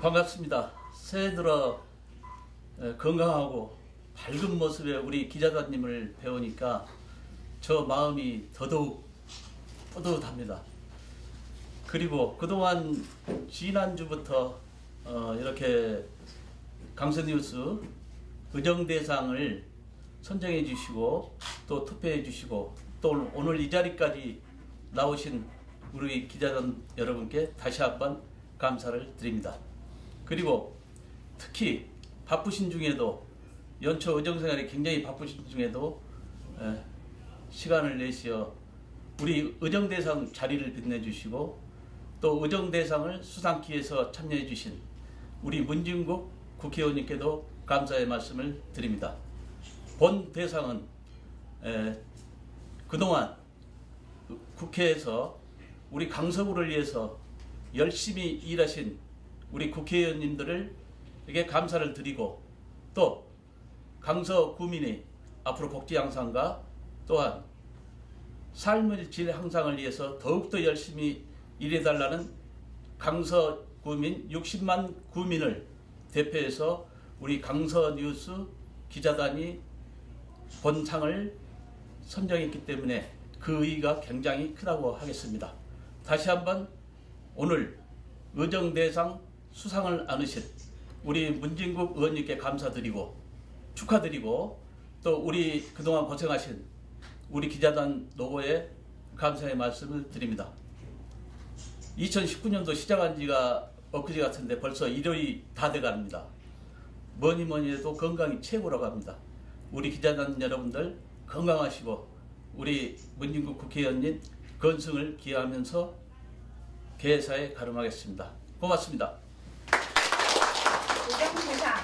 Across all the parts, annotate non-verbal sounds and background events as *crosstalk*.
반갑습니다. 새해 들어 에, 건강하고 밝은 모습의 우리 기자단님을 배우니까 저 마음이 더더욱 뿌듯합니다. 그리고 그동안 지난주부터 어, 이렇게 강서뉴스 의정대상을 선정해 주시고 또 투표해 주시고 또 오늘 이 자리까지 나오신 우리 기자단 여러분께 다시 한번 감사를 드립니다. 그리고 특히 바쁘신 중에도 연초 의정생활이 굉장히 바쁘신 중에도 에, 시간을 내시어 우리 의정대상 자리를 빛내주시고 또 의정대상을 수상키에서 참여해 주신 우리 문진국 국회의원님께도 감사의 말씀을 드립니다. 본 대상은 에, 그동안 국회에서 우리 강서구를 위해서 열심히 일하신 우리 국회의원님들을 에게 감사를 드리고 또 강서 구민의 앞으로 복지 향상과 또한 삶의 질 향상을 위해서 더욱더 열심히 일해달라는 강서 구민 60만 구민을 대표해서 우리 강서 뉴스 기자단이 본상을 선정했기 때문에 그 의의가 굉장히 크다고 하겠습니다. 다시 한번 오늘 의정대상 수상을 안으신 우리 문진국 의원님께 감사드리고 축하드리고 또 우리 그동안 고생하신 우리 기자단 노고에 감사의 말씀을 드립니다. 2019년도 시작한 지가 엊그제 같은데 벌써 일요일이 다 돼갑니다. 뭐니 뭐니 해도 건강이 최고라고 합니다. 우리 기자단 여러분들 건강하시고 우리 문진국 국회의원님 건승을 기하면서 개사에 가름하겠습니다. 고맙습니다. 의정부상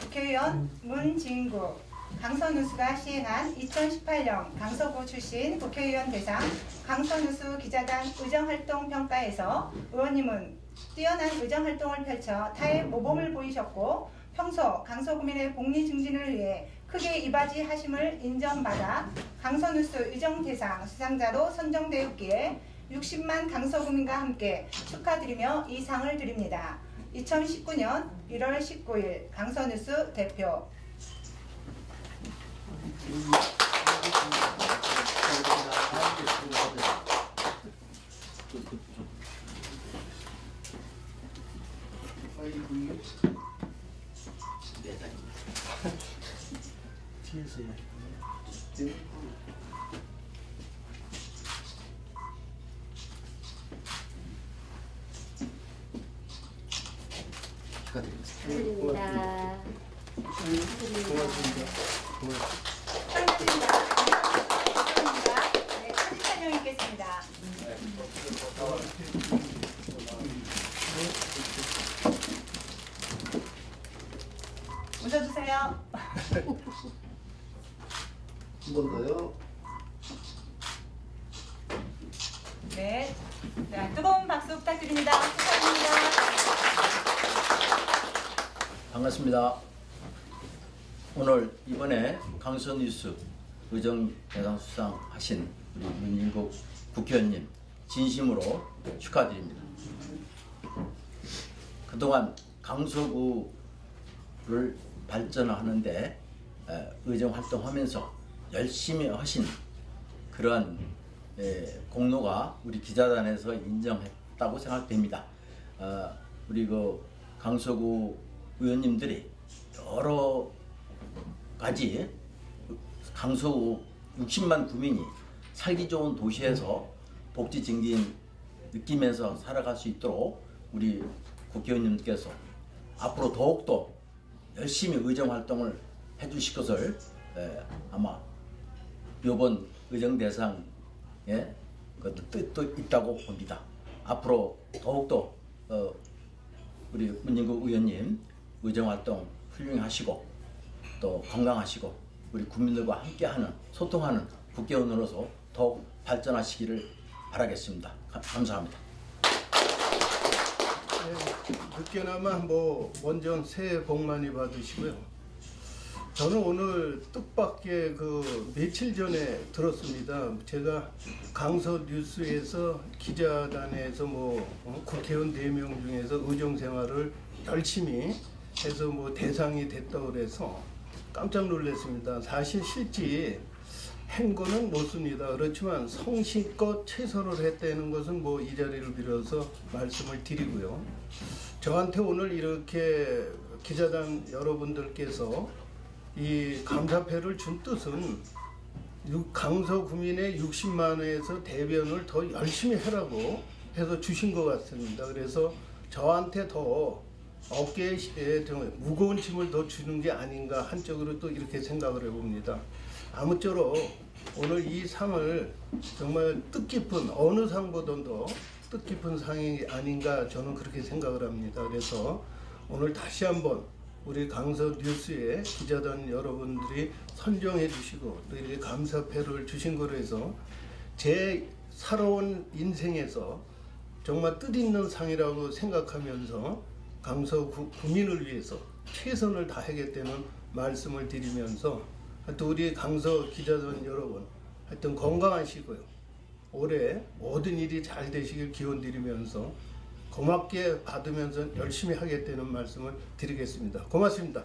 국회의원 문진구 강서뉴스가 시행한 2018년 강서구 출신 국회의원 대상 강서뉴스 기자단 의정활동 평가에서 의원님은 뛰어난 의정활동을 펼쳐 타의 모범을 보이셨고 평소 강서구민의 복리 증진을 위해 크게 이바지하심을 인정받아 강서뉴스 의정대상 수상자로 선정되었기에 60만 강서구민과 함께 축하드리며 이 상을 드립니다. 2019년 1월 19일 강서뉴스 대표. *laughs* 뒤에서 축하드립니다. 축하드립니다. 축하드립니다. 네, 사진 촬영 있겠습니다. 웃어주세요. 한번 더요. 네. 자, 뜨거운 박수 부탁드립니다. 축하드립니다. 반갑습니다. 오늘 이번에 강서 뉴스 의정 대상 수상하신 우리 문인국 국회의원님 진심으로 축하드립니다. 그동안 강서구를 발전하는데 에, 의정 활동하면서 열심히 하신 그러한 에, 공로가 우리 기자단에서 인정했다고 생각됩니다. 어, 우리 그 강서구 의원님들이 여러 가지 강서구 60만 구민이 살기 좋은 도시에서 복지 증진 느끼면서 살아갈 수 있도록 우리 국회의원님께서 앞으로 더욱더 열심히 의정 활동을 해주실 것을 에, 아마 이번 의정 대상에 그 뜻도 있다고 봅니다. 앞으로 더욱더 어, 우리 문진국 의원님 의정 활동 훌륭히 하시고 또 건강하시고 우리 국민들과 함께하는 소통하는 국회의원으로서 더욱 발전하시기를 바라겠습니다. 가- 감사합니다. 네, 늦게나마 뭐 먼저 새해 복 많이 받으시고요. 저는 오늘 뜻밖의 그 며칠 전에 들었습니다. 제가 강서 뉴스에서 기자단에서 뭐 어, 국회의원 4명 중에서 의정 생활을 열심히 해서 뭐 대상이 됐다고 그래서 깜짝 놀랐습니다. 사실 실제 행거는 못 씁니다. 그렇지만 성심껏 최선을 했다는 것은 뭐 이 자리를 빌어서 말씀을 드리고요. 저한테 오늘 이렇게 기자단 여러분들께서 이 감사패를 준 뜻은 육- 강서 구민의 60만에서 대변을 더 열심히 해라고 해서 주신 것 같습니다. 그래서 저한테 더 어깨에 좀 무거운 짐을 더 주는 게 아닌가 한쪽으로 또 이렇게 생각을 해봅니다. 아무쪼록 오늘 이 상을 정말 뜻깊은 어느 상보다도 더 뜻깊은 상이 아닌가 저는 그렇게 생각을 합니다. 그래서 오늘 다시 한번 우리 강서 뉴스의 기자단 여러분들이 선정해 주시고 또 이렇게 감사패를 주신 거로 해서 제 살아온 인생에서 정말 뜻 있는 상이라고 생각하면서 강서 구, 구민을 위해서 최선을 다하겠다는 말씀을 드리면서 하여튼 우리 강서 기자단 여러분 하여튼 건강하시고요. 올해 모든 일이 잘 되시길 기원 드리면서 고맙게 받으면서 열심히 하겠다는 말씀을 드리겠습니다. 고맙습니다.